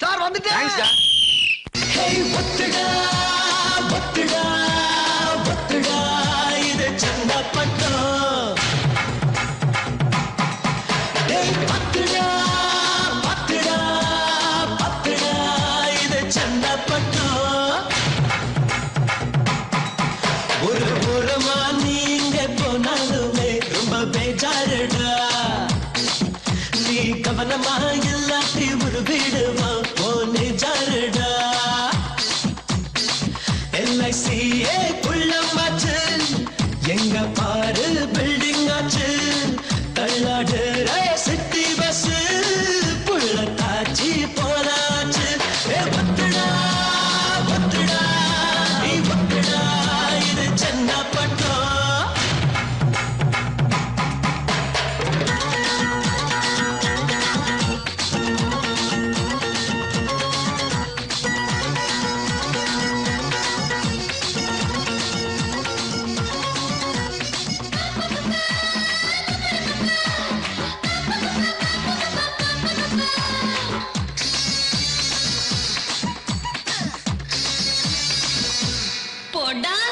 Sir வந்துட்டேன். ஒரு புறமா நீங்க போனாலுமே ரொம்ப பேஜாரடா. நீ கவனமாக எங்க Godda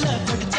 left, but